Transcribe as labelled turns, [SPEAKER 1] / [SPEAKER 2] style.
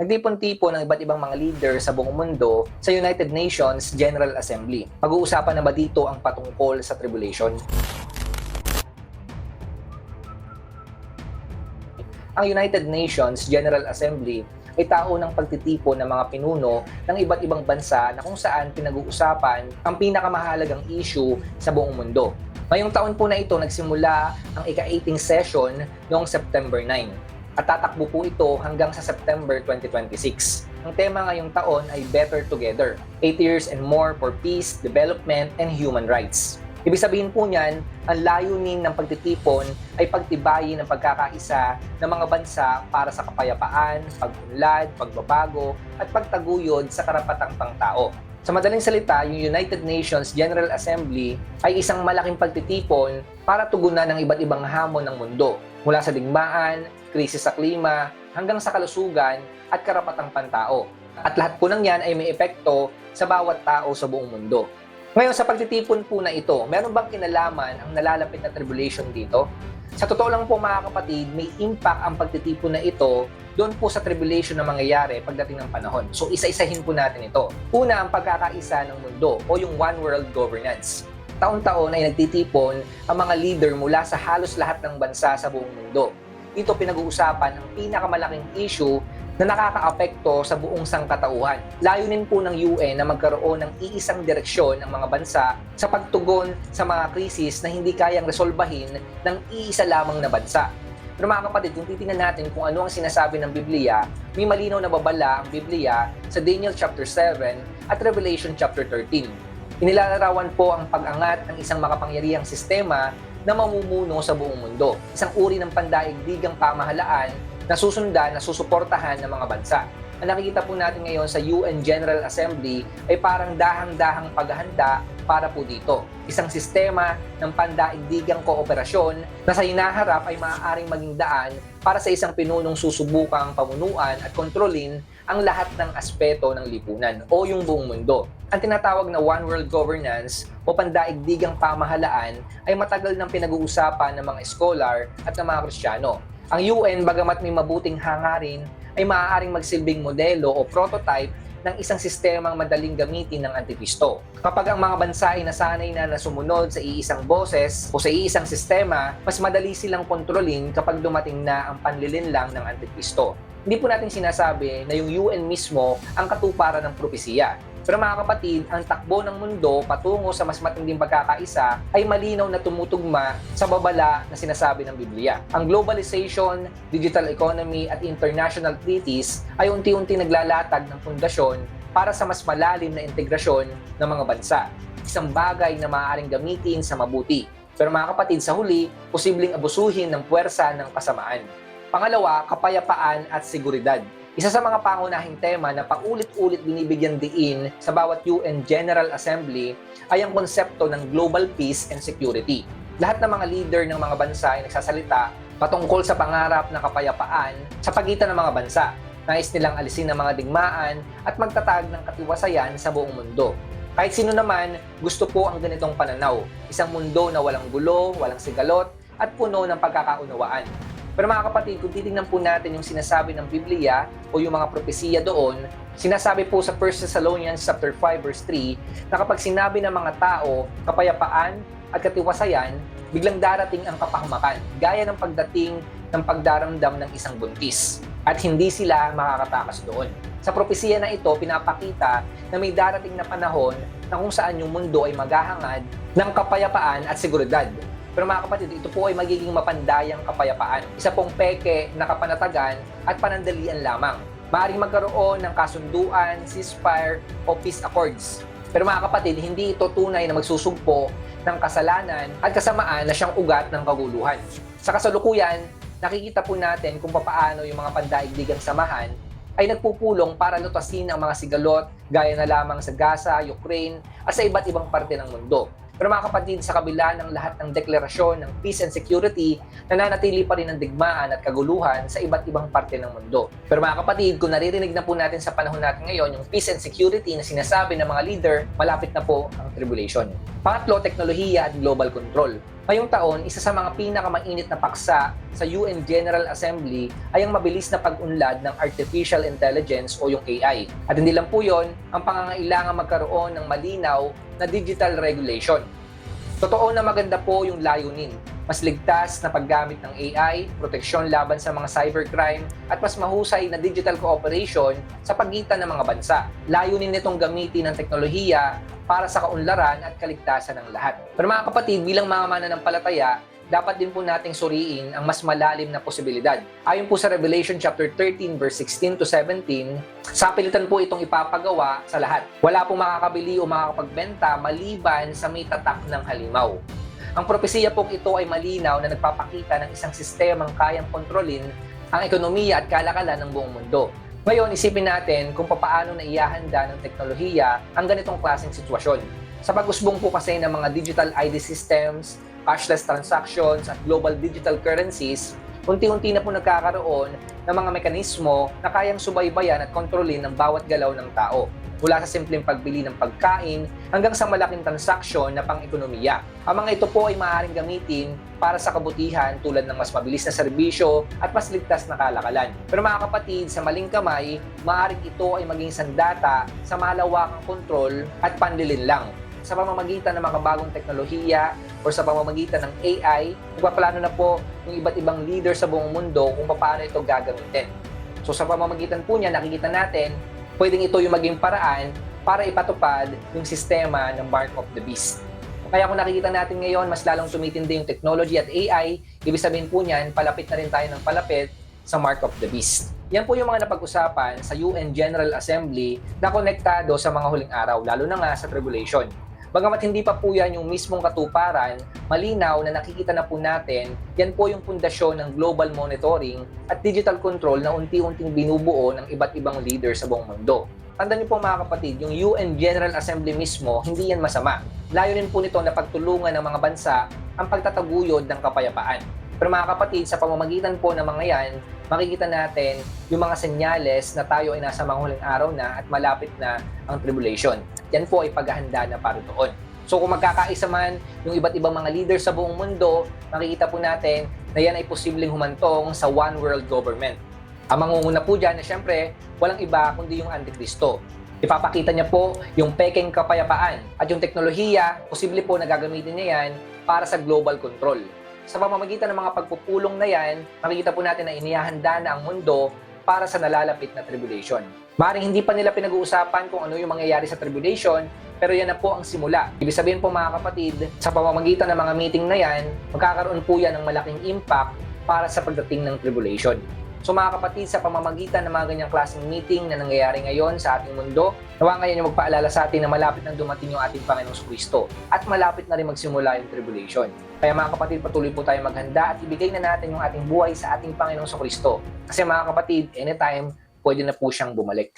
[SPEAKER 1] nagtipon-tipon ng iba't ibang mga leader sa buong mundo sa United Nations General Assembly. Pag-uusapan na ba dito ang patungkol sa tribulation? Ang United Nations General Assembly ay tao ng pagtitipon ng mga pinuno ng iba't ibang bansa na kung saan pinag-uusapan ang pinakamahalagang issue sa buong mundo. Ngayong taon po na ito nagsimula ang ika-18 session noong September 9 at tatakbo po ito hanggang sa September 2026. Ang tema ngayong taon ay Better Together, 8 years and more for peace, development, and human rights. Ibig sabihin po niyan, ang layunin ng pagtitipon ay pagtibayin ng pagkakaisa ng mga bansa para sa kapayapaan, pag-unlad, pagbabago, at pagtaguyod sa karapatang pangtao. Sa madaling salita, yung United Nations General Assembly ay isang malaking pagtitipon para tugunan ng iba't ibang hamon ng mundo, mula sa digmaan, krisis sa klima, hanggang sa kalusugan at karapatang pantao. At lahat po ng yan ay may epekto sa bawat tao sa buong mundo. Ngayon, sa pagtitipon po na ito, meron bang kinalaman ang nalalapit na tribulation dito? Sa totoo lang po mga kapatid, may impact ang pagtitipon na ito doon po sa tribulation na mangyayari pagdating ng panahon. So isa-isahin po natin ito. Una, ang pagkakaisa ng mundo o yung one world governance. Taon-taon ay nagtitipon ang mga leader mula sa halos lahat ng bansa sa buong mundo. Dito pinag-uusapan ang pinakamalaking issue na nakakaapekto sa buong sangkatauhan. Layunin po ng UN na magkaroon ng iisang direksyon ng mga bansa sa pagtugon sa mga krisis na hindi kayang resolbahin ng iisa lamang na bansa. Pero mga kapatid, kung titingnan natin kung ano ang sinasabi ng Biblia, may malinaw na babala ang Biblia sa Daniel chapter 7 at Revelation chapter 13. Inilalarawan po ang pag-angat ng isang makapangyarihang sistema na mamumuno sa buong mundo. Isang uri ng pandaigdigang pamahalaan na susundan na susuportahan ng mga bansa. Ang nakikita po natin ngayon sa UN General Assembly ay parang dahang-dahang paghahanda para po dito. Isang sistema ng pandaigdigang kooperasyon na sa hinaharap ay maaaring maging daan para sa isang pinunong susubukang pamunuan at kontrolin ang lahat ng aspeto ng lipunan o yung buong mundo. Ang tinatawag na One World Governance o pandaigdigang pamahalaan ay matagal nang pinag-uusapan ng mga scholar at ng mga Kristiyano. Ang UN, bagamat may mabuting hangarin, ay maaaring magsilbing modelo o prototype ng isang sistemang madaling gamitin ng Antikristo. Kapag ang mga bansa ay nasanay na nasumunod sa iisang boses o sa iisang sistema, mas madali silang kontrolin kapag dumating na ang panlilinlang ng Antikristo. Hindi po natin sinasabi na yung UN mismo ang katuparan ng propesiya. Pero mga kapatid, ang takbo ng mundo patungo sa mas matinding pagkakaisa ay malinaw na tumutugma sa babala na sinasabi ng Biblia. Ang globalization, digital economy at international treaties ay unti-unti naglalatag ng pundasyon para sa mas malalim na integrasyon ng mga bansa. Isang bagay na maaaring gamitin sa mabuti. Pero mga kapatid, sa huli, posibleng abusuhin ng puwersa ng kasamaan. Pangalawa, kapayapaan at seguridad. Isa sa mga pangunahing tema na paulit-ulit binibigyan diin sa bawat UN General Assembly ay ang konsepto ng global peace and security. Lahat ng mga leader ng mga bansa ay nagsasalita patungkol sa pangarap ng kapayapaan sa pagitan ng mga bansa. Nais nilang alisin ang mga digmaan at magtatag ng katiwasayan sa buong mundo. Kahit sino naman, gusto po ang ganitong pananaw. Isang mundo na walang gulo, walang sigalot, at puno ng pagkakaunawaan. Pero mga kapatid, kung titingnan po natin yung sinasabi ng Biblia o yung mga propesiya doon, sinasabi po sa 1 Thessalonians chapter 5 verse 3 na kapag sinabi ng mga tao kapayapaan at katiwasayan, biglang darating ang kapahamakan, gaya ng pagdating ng pagdaramdam ng isang buntis. At hindi sila makakatakas doon. Sa propesiya na ito, pinapakita na may darating na panahon na kung saan yung mundo ay maghahangad ng kapayapaan at seguridad. Pero mga kapatid, ito po ay magiging mapandayang kapayapaan. Isa pong peke na kapanatagan at panandalian lamang. Maaring magkaroon ng kasunduan, ceasefire o peace accords. Pero mga kapatid, hindi ito tunay na magsusugpo ng kasalanan at kasamaan na siyang ugat ng kaguluhan. Sa kasalukuyan, nakikita po natin kung paano yung mga pandaigdigang samahan ay nagpupulong para lutasin ang mga sigalot gaya na lamang sa Gaza, Ukraine at sa iba't ibang parte ng mundo. Pero mga kapatid, sa kabila ng lahat ng deklarasyon ng peace and security, nananatili pa rin ang digmaan at kaguluhan sa iba't ibang parte ng mundo. Pero mga kapatid, kung naririnig na po natin sa panahon natin ngayon yung peace and security na sinasabi ng mga leader, malapit na po ang tribulation. Pangatlo, teknolohiya at global control. Ngayong taon, isa sa mga pinakamainit na paksa sa UN General Assembly ay ang mabilis na pag-unlad ng Artificial Intelligence o yung AI. At hindi lang po yon, ang pangangailangan magkaroon ng malinaw na digital regulation. Totoo na maganda po yung layunin. Mas ligtas na paggamit ng AI, proteksyon laban sa mga cybercrime, at mas mahusay na digital cooperation sa pagitan ng mga bansa. Layunin nitong gamitin ng teknolohiya para sa kaunlaran at kaligtasan ng lahat. Pero mga kapatid, bilang mga mananampalataya, dapat din po nating suriin ang mas malalim na posibilidad. Ayon po sa Revelation chapter 13 verse 16 to 17, sapilitan po itong ipapagawa sa lahat. Wala pong makakabili o makakapagbenta maliban sa may tatak ng halimaw. Ang propesiya pong ito ay malinaw na nagpapakita ng isang sistemang kayang kontrolin ang ekonomiya at kalakalan ng buong mundo. Ngayon, isipin natin kung paano na iyahanda ng teknolohiya ang ganitong klaseng sitwasyon. Sa pag-usbong po kasi ng mga digital ID systems, cashless transactions, at global digital currencies, unti-unti na po nagkakaroon ng mga mekanismo na kayang subaybayan at kontrolin ng bawat galaw ng tao mula sa simpleng pagbili ng pagkain hanggang sa malaking transaksyon na pang-ekonomiya. Ang mga ito po ay maaaring gamitin para sa kabutihan tulad ng mas mabilis na serbisyo at mas ligtas na kalakalan. Pero mga kapatid, sa maling kamay, maaaring ito ay maging sandata sa malawakang kontrol at panlilin lang sa pamamagitan ng mga bagong teknolohiya o sa pamamagitan ng AI, nagpaplano na po yung iba't ibang leader sa buong mundo kung paano ito gagamitin. So sa pamamagitan po niya, nakikita natin, pwedeng ito yung maging paraan para ipatupad yung sistema ng Mark of the Beast. Kaya kung nakikita natin ngayon, mas lalong tumitindi yung technology at AI, ibig sabihin po niyan, palapit na rin tayo ng palapit sa Mark of the Beast. Yan po yung mga napag-usapan sa UN General Assembly na konektado sa mga huling araw, lalo na nga sa tribulation. Bagamat hindi pa po yan yung mismong katuparan, malinaw na nakikita na po natin, yan po yung pundasyon ng global monitoring at digital control na unti-unting binubuo ng iba't ibang leader sa buong mundo. Tandaan niyo po mga kapatid, yung UN General Assembly mismo, hindi yan masama. Layunin po nito na pagtulungan ng mga bansa ang pagtataguyod ng kapayapaan. Pero mga kapatid, sa pamamagitan po ng mga yan, makikita natin yung mga senyales na tayo ay nasa mga huling araw na at malapit na ang tribulation. Yan po ay paghahanda na para doon. So kung magkakaisa man yung iba't ibang mga leaders sa buong mundo, makikita po natin na yan ay posibleng humantong sa one world government. Ang mangunguna po dyan na syempre, walang iba kundi yung Antikristo. Ipapakita niya po yung peking kapayapaan at yung teknolohiya, posible po na gagamitin niya yan para sa global control. Sa pamamagitan ng mga pagpupulong na yan, makikita po natin na inihahanda na ang mundo para sa nalalapit na tribulation. Maring hindi pa nila pinag-uusapan kung ano yung mangyayari sa tribulation, pero yan na po ang simula. Ibig sabihin po mga kapatid, sa pamamagitan ng mga meeting na yan, magkakaroon po yan ng malaking impact para sa pagdating ng tribulation. So mga kapatid, sa pamamagitan ng mga ganyang klaseng meeting na nangyayari ngayon sa ating mundo, nawa ngayon yung magpaalala sa atin na malapit nang dumating yung ating Panginoong Kristo at malapit na rin magsimula yung tribulation. Kaya mga kapatid, patuloy po tayo maghanda at ibigay na natin yung ating buhay sa ating Panginoong Kristo. Kasi mga kapatid, anytime, pwede na po siyang bumalik.